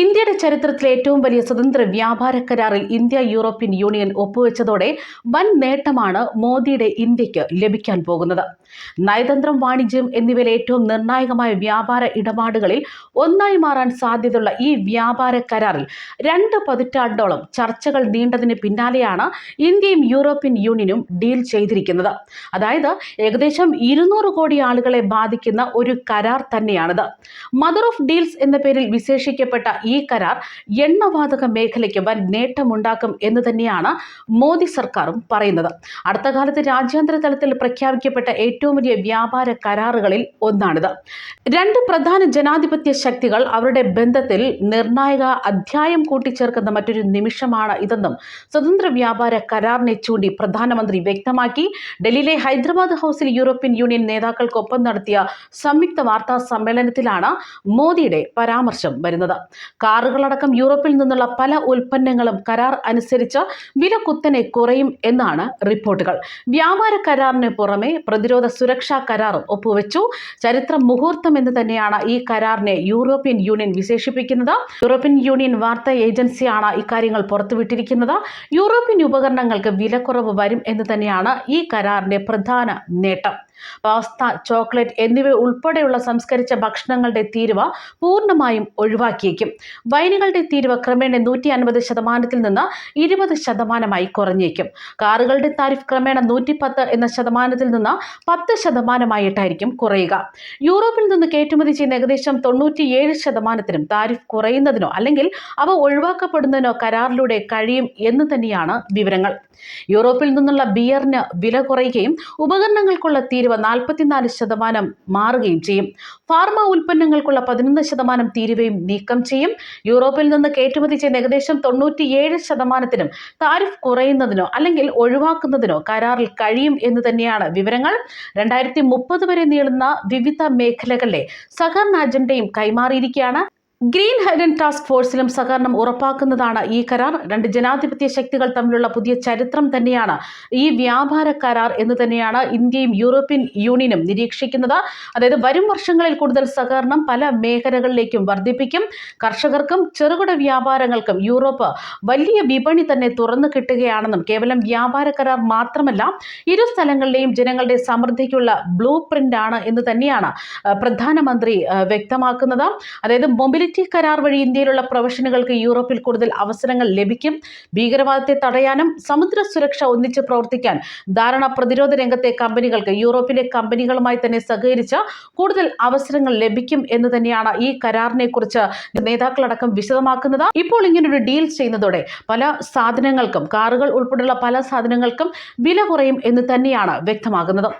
ഇന്ത്യയുടെ ചരിത്രത്തിലെ ഏറ്റവും വലിയ സ്വതന്ത്ര വ്യാപാര കരാറിൽ ഇന്ത്യ യൂറോപ്യൻ യൂണിയൻ ഒപ്പുവെച്ചതോടെ വൻ നേട്ടമാണ് മോദിയുടെ ഇന്ത്യയ്ക്ക് ലഭിക്കാൻ പോകുന്നത്. നയതന്ത്രം വാണിജ്യം എന്നിവയിലെ ഏറ്റവും നിർണായകമായ വ്യാപാര ഇടപാടുകളിൽ ഒന്നായി മാറാൻ സാധ്യതയുള്ള ഈ വ്യാപാര കരാറിൽ രണ്ട് പതിറ്റാണ്ടോളം ചർച്ചകൾ നീണ്ടതിന് പിന്നാലെയാണ് ഇന്ത്യയും യൂറോപ്യൻ യൂണിയനും ഡീൽ ചെയ്തിരിക്കുന്നത്. അതായത് ഏകദേശം ഇരുന്നൂറ് കോടി ആളുകളെ ബാധിക്കുന്ന ഒരു കരാർ തന്നെയാണിത്. മദർ ഓഫ് ഡീൽസ് എന്ന പേരിൽ വിശേഷിക്കപ്പെട്ട ഈ കരാർ എണ്ണവാതക മേഖലയ്ക്ക് വൻ നേട്ടമുണ്ടാക്കും എന്ന് തന്നെയാണ് മോദി സർക്കാരും പറയുന്നത്. അടുത്ത കാലത്ത് രാജ്യാന്തര തലത്തിൽ പ്രഖ്യാപിക്കപ്പെട്ട ഏറ്റവും വലിയ വ്യാപാര കരാറുകളിൽ ഒന്നാണിത്. രണ്ട് പ്രധാന ജനാധിപത്യ ശക്തികൾ അവരുടെ ബന്ധത്തിൽ നിർണായക അധ്യായം കൂട്ടിച്ചേർക്കുന്ന മറ്റൊരു നിമിഷമാണ് ഇതെന്നും സ്വതന്ത്ര വ്യാപാര കരാറിനെ ചൂണ്ടി പ്രധാനമന്ത്രി വ്യക്തമാക്കി. ഡൽഹിയിലെ ഹൈദരാബാദ് ഹൗസിൽ യൂറോപ്യൻ യൂണിയൻ നേതാക്കൾക്കൊപ്പം നടത്തിയ സംയുക്ത വാർത്താ സമ്മേളനത്തിലാണ് മോദിയുടെ പരാമർശം വരുന്നത്. കാറുകളടക്കം യൂറോപ്പിൽ നിന്നുള്ള പല ഉൽപ്പന്നങ്ങളും കരാർ അനുസരിച്ച് വില കുത്തനെ കുറയും എന്നാണ് റിപ്പോർട്ടുകൾ. വ്യാപാര കരാറിന് പുറമെ പ്രതിരോധ സുരക്ഷാ കരാറും ഒപ്പുവെച്ചു. ചരിത്ര മുഹൂർത്തം എന്ന് തന്നെയാണ് ഈ കരാറിനെ യൂറോപ്യൻ യൂണിയൻ വിശേഷിപ്പിക്കുന്നത്. യൂറോപ്യൻ യൂണിയൻ വാർത്താ ഏജൻസിയാണ് ഇക്കാര്യങ്ങൾ പുറത്തുവിട്ടിരിക്കുന്നത്. യൂറോപ്യൻ ഉപകരണങ്ങൾക്ക് വിലക്കുറവ് വരും എന്ന് തന്നെയാണ് ഈ കരാറിന്റെ പ്രധാന നേട്ടം. പാസ്ത ചോക്ലേറ്റ് എന്നിവ ഉൾപ്പെടെയുള്ള സംസ്കരിച്ച ഭക്ഷണങ്ങളുടെ തീരുവ പൂർണമായും ഒഴിവാക്കിയേക്കും. വൈനുകളുടെ തീരുവ ക്രമേണ നൂറ്റി അൻപത് ശതമാനത്തിൽ നിന്ന് ഇരുപത് ശതമാനമായി കുറഞ്ഞേക്കും. കാറുകളുടെ താരിഫ് ക്രമേണ നൂറ്റി പത്ത് എന്ന ശതമാനത്തിൽ നിന്ന് പത്ത് ശതമാനമായിട്ടായിരിക്കും കുറയുക. യൂറോപ്പിൽ നിന്ന് കയറ്റുമതി ചെയ്യുന്ന ഏകദേശം തൊണ്ണൂറ്റിയേഴ് ശതമാനത്തിനും താരിഫ് കുറയുന്നതിനോ അല്ലെങ്കിൽ അവ ഒഴിവാക്കപ്പെടുന്നതിനോ കരാറിലൂടെ കഴിയും എന്ന് തന്നെയാണ് വിവരങ്ങൾ. യൂറോപ്പിൽ നിന്നുള്ള ബിയറിന് വില കുറയുകയും ഉപകരണങ്ങൾക്കുള്ള തീരുവ നാൽപ്പത്തിനാല് ശതമാനം മാറുകയും ചെയ്യും. ഫാർമ ഉൽപ്പന്നങ്ങൾക്കുള്ള പതിനൊന്ന് ശതമാനം തീരുവയും നീക്കം ചെയ്യും. യൂറോപ്പിൽ നിന്ന് കയറ്റുമതി ചെയ്യുന്ന ഏകദേശം തൊണ്ണൂറ്റിയേഴ് ശതമാനത്തിനും താരിഫ് കുറയുന്നതിനോ അല്ലെങ്കിൽ ഒഴിവാക്കുന്നതിനോ കരാറിൽ കഴിയും എന്ന് തന്നെയാണ് വിവരങ്ങൾ. രണ്ടായിരത്തി മുപ്പത് വരെ നീളുന്ന വിവിധ മേഖലകളിലെ സഹകരണ അജണ്ടയും കൈമാറിയിരിക്കുകയാണ്. ഗ്രീൻ ഹൈഡൻ ടാസ്ക് ഫോഴ്സിലും സഹകരണം ഉറപ്പാക്കുന്നതാണ് ഈ കരാർ. രണ്ട് ജനാധിപത്യ ശക്തികൾ തമ്മിലുള്ള പുതിയ ചരിത്രം തന്നെയാണ് ഈ വ്യാപാര കരാർ എന്ന് തന്നെയാണ് ഇന്ത്യയും യൂറോപ്യൻ യൂണിയനും നിരീക്ഷിക്കുന്നത്. അതായത് വരും വർഷങ്ങളിൽ കൂടുതൽ സഹകരണം പല മേഖലകളിലേക്കും വർദ്ധിപ്പിക്കും. കർഷകർക്കും ചെറുകിട വ്യാപാരങ്ങൾക്കും യൂറോപ്പ് വലിയ വിപണി തന്നെ തുറന്നു കിട്ടുകയാണെന്നും കേവലം വ്യാപാര കരാർ മാത്രമല്ല ഇരു സ്ഥലങ്ങളിലെയും ജനങ്ങളുടെ സമൃദ്ധിക്കുള്ള ബ്ലൂ പ്രിന്റ് ആണ് എന്ന് തന്നെയാണ് പ്രധാനമന്ത്രി വ്യക്തമാക്കുന്നത്. അതായത് മൊബിലിറ്റി കരാർ വഴി ഇന്ത്യയിലുള്ള പ്രൊഫഷനുകൾക്ക് യൂറോപ്പിൽ കൂടുതൽ അവസരങ്ങൾ ലഭിക്കും. ഭീകരവാദത്തെ തടയാനും സമുദ്ര സുരക്ഷ ഒന്നിച്ച് പ്രവർത്തിക്കാൻ ധാരണ പ്രതിരോധ രംഗത്തെ കമ്പനികൾക്ക് യൂറോപ്പിലെ കമ്പനികളുമായി തന്നെ സഹകരിച്ച് കൂടുതൽ അവസരങ്ങൾ ലഭിക്കും എന്ന് തന്നെയാണ് ഈ കരാറിനെ കുറിച്ച് നേതാക്കളടക്കം വിശദമാക്കുന്നത്. ഇപ്പോൾ ഇങ്ങനൊരു ഡീൽ ചെയ്യുന്നതോടെ പല സാധനങ്ങൾക്കും കാറുകൾ ഉൾപ്പെടെയുള്ള പല സാധനങ്ങൾക്കും വില കുറയും എന്ന് തന്നെയാണ് വ്യക്തമാകുന്നത്.